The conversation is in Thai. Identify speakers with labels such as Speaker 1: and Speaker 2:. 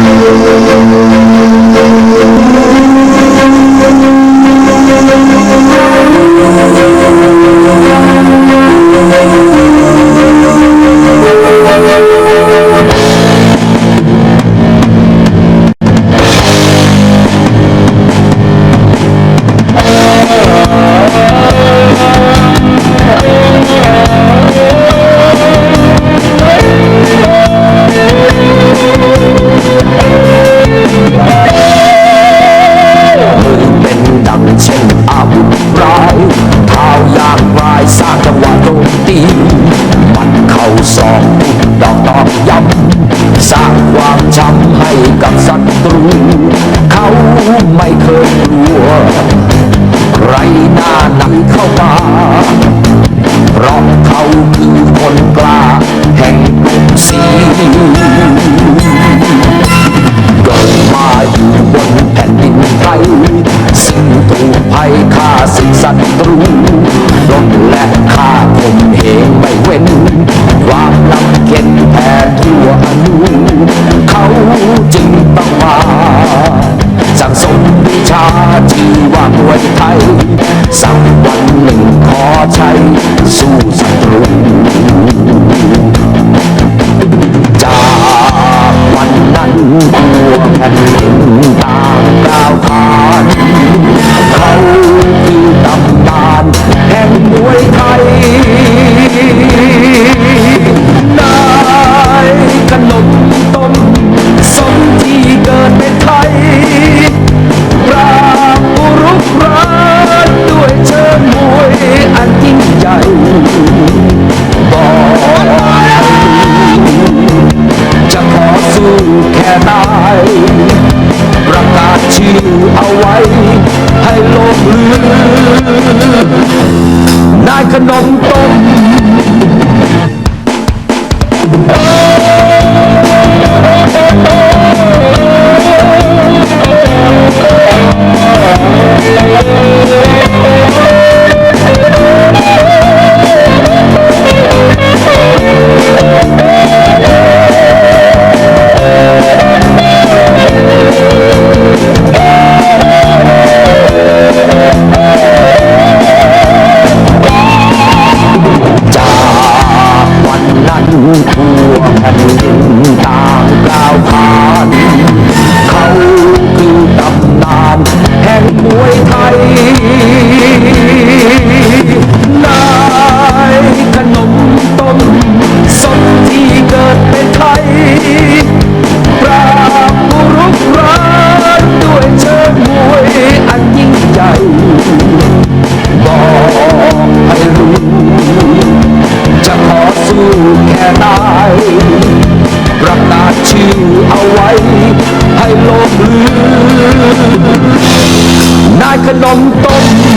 Speaker 1: เป็ ตรูเขาไม่เคยกลัวใครหน้าไหนเข้ามาเพราะเขาคือคนกล้าแห่งกรุงศรีเกิดมาอยู่บนแผ่นดินไทยซึ่งถูกภัยฆ่าศึกศัตรูลบและฆ่าข่มเห สู้แค่ตายประกาศชื่อเอาไว้ ให้โลกลือนายขนมต้ม นนั้นทั่วแผ่นดินต่างกล่าวขานาศชื่เอาไว้ ให้โลกลือนายขนมต้ม